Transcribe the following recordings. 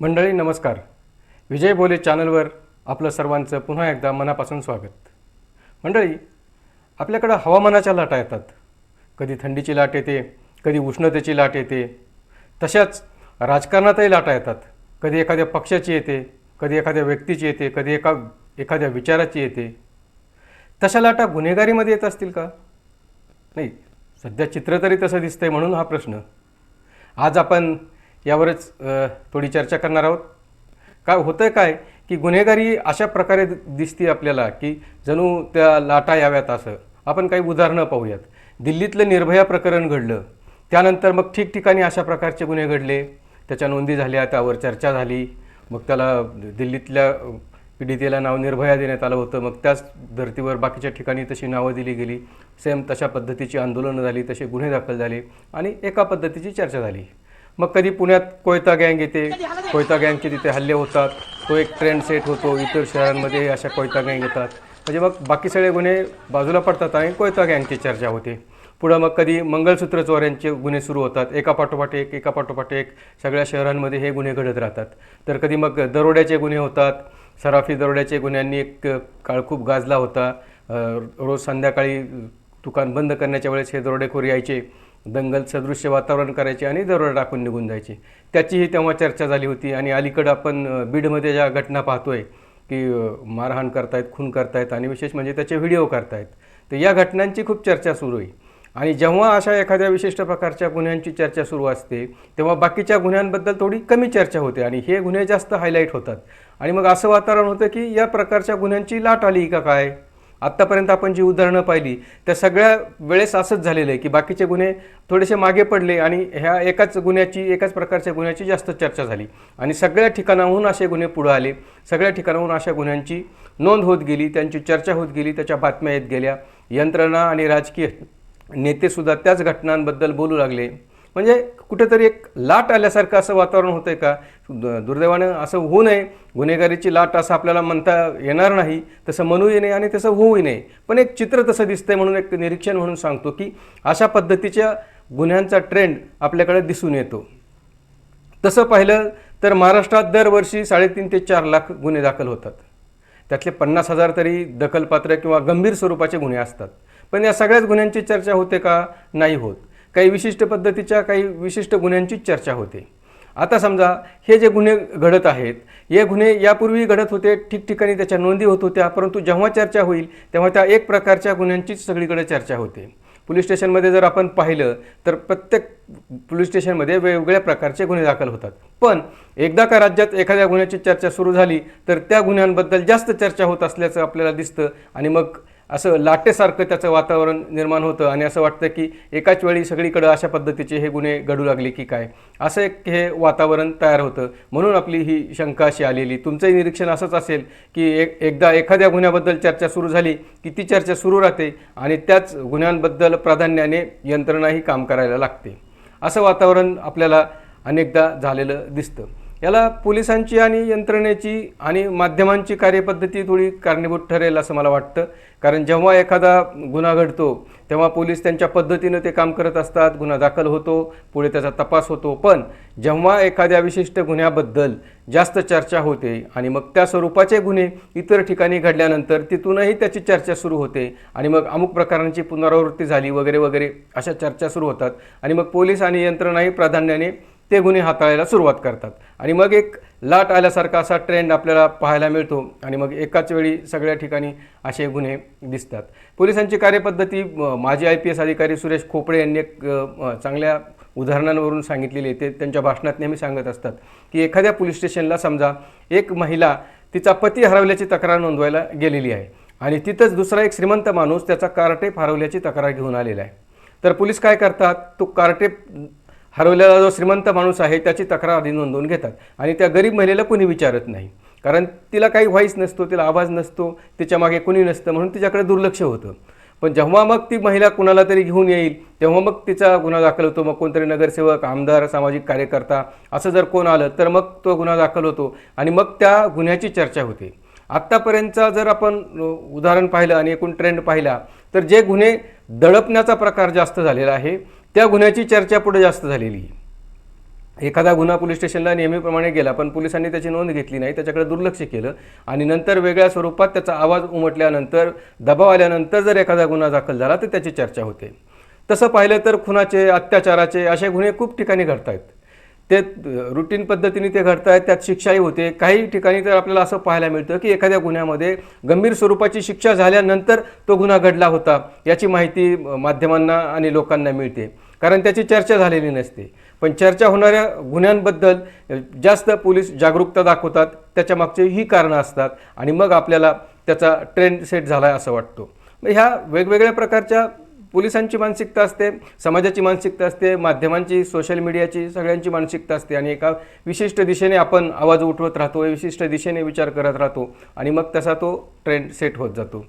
मंडळी नमस्कार. विजय बोले चॅनलवर आपलं सर्वांचं पुन्हा एकदा मनापासून स्वागत. मंडळी आपल्याकडं हवामानाच्या लाटा येतात. कधी थंडीची लाट येते कधी उष्णतेची लाट येते. तशाच राजकारणातही लाटा येतात. कधी एखाद्या पक्षाची येते कधी एखाद्या व्यक्तीची येते कधी एका एखाद्या विचाराची येते. तशा लाटा गुन्हेगारीमध्ये येत असतील का? नाही सध्या चित्र तरी तसं दिसतंय म्हणून हा प्रश्न. आज आपण यावरच थोडी चर्चा करणार आहोत. काय होतं काय की गुन्हेगारी अशा प्रकारे दिसते आपल्याला की जणू त्या लाटा याव्यात असं. आपण काही उदाहरणं पाहूयात. दिल्लीतलं निर्भया प्रकरण घडलं. त्यानंतर मग ठिकठिकाणी अशा प्रकारचे गुन्हे घडले. त्याच्या नोंदी झाल्या त्यावर चर्चा झाली. मग त्याला दिल्लीतल्या पीडितेला नाव निर्भया देण्यात आलं होतं. मग त्याच धर्तीवर बाकीच्या ठिकाणी तशी नावं दिली गेली. सेम तशा पद्धतीची आंदोलनं झाली तसे गुन्हे दाखल झाले आणि एका पद्धतीची चर्चा झाली. मग कधी पुण्यात कोयता गँग येते. कोयता गँगचे तिथे हल्ले होतात. तो एक ट्रेंड सेट होतो. इतर शहरांमध्ये अशा कोयता गँग येतात. म्हणजे मग बाकी सगळे गुन्हे बाजूला पडतात आणि कोयता गँगची चर्चा होते. पुढं मग कधी मंगळसूत्र चोऱ्यांचे गुन्हे सुरू होतात. एका पाठोपाठ एक एका पाठोपाठ एक सगळ्या शहरांमध्ये हे गुन्हे घडत राहतात. तर कधी मग दरोड्याचे गुन्हे होतात. सराफी दरोड्याचे गुन्ह्यांनी एक काळ खूप गाजला होता. रोज संध्याकाळी दुकान बंद करण्याच्या वेळेस हे दरोडेखोर यायचे. दंगल सदृश्य वातावरण करायचे आणि दरोडा टाकून निघून जायचे. त्याचीही तेव्हा चर्चा झाली होती आणि अलीकडं आपण बीडमध्ये ज्या घटना पाहतोय की मारहाण करतायत खून करतायत आणि विशेष म्हणजे त्याचे व्हिडिओ करतायत तर या घटनांची खूप चर्चा सुरू आहे. आणि जेव्हा अशा एखाद्या विशिष्ट प्रकारच्या गुन्ह्यांची चर्चा सुरू असते तेव्हा बाकीच्या गुन्ह्यांबद्दल थोडी कमी चर्चा होते आणि हे गुन्हे जास्त हायलाईट होतात. आणि मग असं वातावरण होतं की या प्रकारच्या गुन्ह्यांची लाट आली का काय? आत्तापर्यंत आपण जी उदाहरणं पाहिली त्या सगळ्या वेळेस असंच झालेलं आहे की बाकीचे गुन्हे थोडेसे मागे पडले आणि ह्या एकाच गुन्ह्याची एकाच प्रकारच्या गुन्ह्याची जास्त चर्चा झाली. आणि सगळ्या ठिकाणाहून असे गुन्हे पुढे आले. सगळ्या ठिकाणाहून अशा गुन्ह्यांची नोंद होत गेली त्यांची चर्चा होत गेली त्याच्या बातम्या येत गेल्या. यंत्रणा आणि राजकीय नेतेसुद्धा त्याच घटनांबद्दल बोलू लागले. म्हणजे कुठेतरी एक लाट आल्यासारखं असं वातावरण होतं आहे का दुर्दैवानं असं होऊ नये. गुन्हेगारीची लाट असं आपल्याला म्हणता येणार नाही. तसं म्हणूही नये आणि तसं होऊही नये. पण एक चित्र तसं दिसतंय म्हणून एक निरीक्षण म्हणून सांगतो की अशा पद्धतीच्या गुन्ह्यांचा ट्रेंड आपल्याकडे दिसून येतो. तसं पाहिलं तर महाराष्ट्रात दरवर्षी साडेतीन ते चार लाख गुन्हे दाखल होतात. त्यातले पन्नास हजार तरी दखलपात्र किंवा गंभीर स्वरूपाचे गुन्हे असतात. पण या सगळ्याच गुन्ह्यांची चर्चा होते का? नाही होत. काही विशिष्ट पद्धतीच्या काही विशिष्ट गुन्ह्यांचीच चर्चा होते. आता समजा हे जे गुन्हे घडत आहेत हे गुन्हे यापूर्वी घडत होते ठिकठिकाणी त्याच्या नोंदी होत होत्या परंतु जेव्हा चर्चा होईल तेव्हा त्या एक प्रकारच्या गुन्ह्यांचीच सगळीकडे चर्चा होते. पोलीस स्टेशनमध्ये जर आपण पाहिलं तर प्रत्येक पोलीस स्टेशनमध्ये वेगवेगळ्या प्रकारचे गुन्हे दाखल होतात. पण एकदा का राज्यात एखाद्या गुन्ह्याची चर्चा सुरू झाली तर त्या गुन्ह्यांबद्दल जास्त चर्चा होत असल्याचं आपल्याला दिसतं आणि मग असं लाटेसारखं त्याचं वातावरण निर्माण होतं आणि असं वाटतं की एकाच वेळी सगळीकडं अशा पद्धतीचे हे गुन्हे घडू लागले की काय? असं एक हे वातावरण तयार होतं. म्हणून आपली ही शंका अशी आलेली. तुमचंही निरीक्षण असंच असेल की एक एकदा एखाद्या गुन्ह्याबद्दल चर्चा सुरू झाली की ती चर्चा सुरू राहते आणि त्याच गुन्ह्यांबद्दल प्राधान्याने यंत्रणाही काम करायला लागते. असं वातावरण आपल्याला अनेकदा झालेलं दिसतं. याला पोलिसांची आणि यंत्रणेची आणि माध्यमांची कार्यपद्धती थोडी कारणीभूत ठरेल असं मला वाटतं. कारण जेव्हा एखादा गुन्हा घडतो तेव्हा पोलीस त्यांच्या पद्धतीनं ते काम करत असतात गुन्हा दाखल होतो पुढे त्याचा तपास होतो. पण जेव्हा एखाद्या विशिष्ट गुन्ह्याबद्दल जास्त चर्चा होते आणि मग त्या स्वरूपाचे गुन्हे इतर ठिकाणी घडल्यानंतर तिथूनही त्याची चर्चा सुरू होते आणि मग अमुक प्रकारांची पुनरावृत्ती झाली वगैरे वगैरे अशा चर्चा सुरू होतात. आणि मग पोलीस आणि यंत्रणाही प्राधान्याने ते गुन्हे हाताळायला सुरुवात करतात. आणि मग एक लाट आल्यासारखा असा ट्रेंड आपल्याला पाहायला मिळतो. आणि मग एकाच वेळी सगळ्या ठिकाणी असे गुन्हे दिसतात. पोलिसांची कार्यपद्धती माजी आय पी एस अधिकारी सुरेश खोपडे यांनी एक चांगल्या उदाहरणांवरून सांगितलेले ते त्यांच्या भाषणात नेहमी सांगत असतात की एखाद्या पोलीस स्टेशनला समजा एक महिला तिचा पती हरवल्याची तक्रार नोंदवायला गेलेली आहे. आणि तिथंच दुसरा एक श्रीमंत माणूस त्याचा कारटेप हरवल्याची तक्रार घेऊन आलेला आहे. तर पोलीस काय करतात? तो कार्टेप हरवलेला जो श्रीमंत माणूस आहे त्याची तक्रार आधी नोंदवून घेतात. आणि त्या गरीब महिलेला कोणी विचारत नाही. कारण तिला काही व्हाईस नसतो तिला आवाज नसतो तिच्यामागे कोणी नसतं म्हणून तिच्याकडे दुर्लक्ष होतं. पण जेव्हा मग ती महिला कुणाला तरी घेऊन येईल तेव्हा मग तिचा गुन्हा दाखल होतो. मग कोणतरी नगरसेवक आमदार सामाजिक कार्यकर्ता असं जर कोण आलं तर मग तो गुन्हा दाखल होतो आणि मग त्या गुन्ह्याची चर्चा होते. आत्तापर्यंतचा जर आपण उदाहरण पाहिलं आणि एकूण ट्रेंड पाहिला तर जे गुन्हे दडपण्याचा प्रकार जास्त झालेला आहे त्या गुन्ह्याची चर्चा पुढे जास्त झालेली. एखादा गुन्हा पोलीस स्टेशनला नेहमीप्रमाणे गेला पण पोलिसांनी त्याची नोंद घेतली नाही त्याच्याकडे दुर्लक्ष केलं आणि नंतर वेगळ्या स्वरूपात त्याचा आवाज उमटल्यानंतर दबाव आल्यानंतर जर एखादा गुन्हा दाखल झाला तर त्याची चर्चा होते. तसं पाहिलं तर खुनाचे अत्याचाराचे असे गुन्हे खूप ठिकाणी घडत आहेत ते रुटीन पद्धतीने ते घडत आहेत त्यात शिक्षाही होते. काही ठिकाणी तर आपल्याला असं पाहायला मिळतं की एखाद्या गुन्ह्यामध्ये गंभीर स्वरूपाची शिक्षा झाल्यानंतर तो गुन्हा घडला होता याची माहिती माध्यमांना आणि लोकांना मिळते. कारण त्याची चर्चा झालेली नसते. पण चर्चा होणाऱ्या गुन्ह्यांबद्दल जास्त पोलीस जागरूकता दाखवतात. त्याच्यामागचे ही कारणं असतात आणि मग आपल्याला त्याचा ट्रेंड सेट झाला आहे असं वाटतो. मग ह्या वेगवेगळ्या प्रकारच्या पोलिसांची मानसिकता असते समाजाची मानसिकता असते माध्यमांची सोशल मीडियाची सगळ्यांची मानसिकता असते आणि एका विशिष्ट दिशेने आपण आवाज उठवत राहतो विशिष्ट दिशेने विचार करत राहतो आणि मग तसा तो ट्रेंड सेट होत जातो.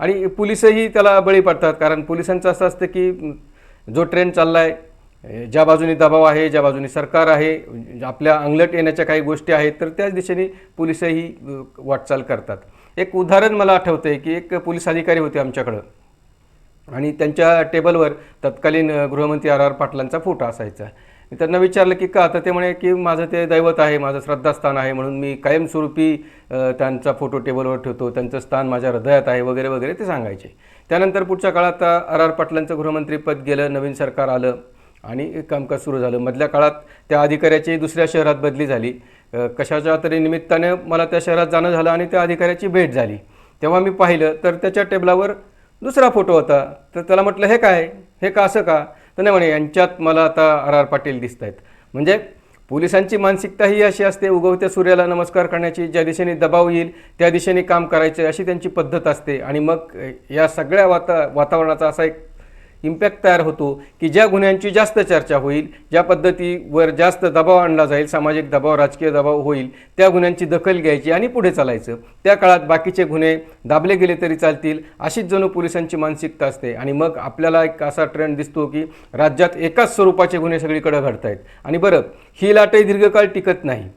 आणि पोलिसही त्याला बळी पडतात कारण पोलिसांचं असं असतं की जो ट्रेंड चालला आहे ज्या बाजूने दबाव आहे ज्या बाजूने सरकार आहे आपल्या अंगलट येण्याच्या काही गोष्टी आहेत तर त्याच दिशेने पोलिसही वाटचाल करतात. एक उदाहरण मला आठवतं आहे की एक पोलीस अधिकारी होते आमच्याकडं. आणि त्यांच्या टेबलवर तत्कालीन गृहमंत्री आर आर पाटलांचा फोटो असायचा. मी त्यांना विचारलं की का? तर ते म्हणे की माझं ते दैवत आहे माझं श्रद्धास्थान आहे म्हणून मी कायमस्वरूपी त्यांचा फोटो टेबलवर ठेवतो त्यांचं स्थान माझ्या हृदयात आहे वगैरे वगैरे ते सांगायचे. त्यानंतर पुढच्या काळात आर आर पाटलांचं गृहमंत्रीपद गेलं नवीन सरकार आलं आणि कामकाज सुरू झालं. मधल्या काळात त्या अधिकाऱ्याची दुसऱ्या शहरात बदली झाली. कशाच्या तरी निमित्ताने मला त्या शहरात जाणं झालं आणि त्या अधिकाऱ्याची भेट झाली. तेव्हा मी पाहिलं तर त्याच्या टेबलावर दुसरा फोटो होता. तर त्याला म्हटलं हे काय? हे का असं का? तर नाही म्हणे यांच्यात मला आता आर आर पाटील दिसत आहेत म्हणजे पोलिसांची मानसिकता ही अशी असते उगवत्या सूर्याला नमस्कार करण्याची ज्या दिशेने दबाव येईल त्या दिशेने काम करायचे अशी त्यांची पद्धत असते. आणि मग या सगळ्या वाता वातावरणाचा असा एक इम्पॅक्ट तयार होतो की ज्या गुन्ह्यांची जास्त चर्चा होईल ज्या पद्धतीवर जास्त दबाव आणला जाईल सामाजिक दबाव राजकीय दबाव होईल त्या गुन्ह्यांची दखल घ्यायची आणि पुढे चालायचं. त्या काळात बाकीचे गुन्हे दाबले गेले तरी चालतील अशीच जणू पोलिसांची मानसिकता असते. आणि मग आपल्याला एक असा ट्रेंड दिसतो की राज्यात एकाच स्वरूपाचे गुन्हे सगळीकडे घडत आहेत आणि बरं ही लाटही दीर्घकाळ टिकत नाही.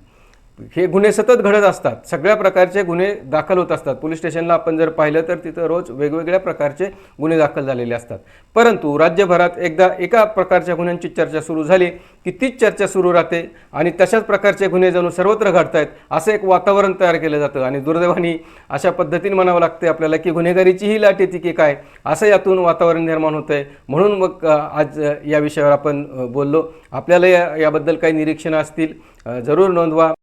हे गुन्हे सतत घडत असतात. सगळ्या प्रकारचे गुन्हे दाखल होत असतात. पोलीस स्टेशनला आपण जर पाहिलं तर तिथं रोज वेगवेगळ्या प्रकारचे गुन्हे दाखल झालेले असतात. परंतु राज्यभरात एकदा एका प्रकारच्या गुन्ह्यांची चर्चा सुरू झाली की तीच चर्चा सुरू राहते आणि तशाच प्रकारचे गुन्हे जणू सर्वत्र घडत आहेत असं एक वातावरण तयार केलं जातं आणि दुर्दैवाने अशा पद्धतीने म्हणावं लागते आपल्याला की गुन्हेगारीची ही लाट येते की काय असं यातून वातावरण निर्माण होतं आहे म्हणून मग आज या विषयावर आपण बोललो. आपल्याला या याबद्दल काही निरीक्षणं असतील जरूर नोंदवा.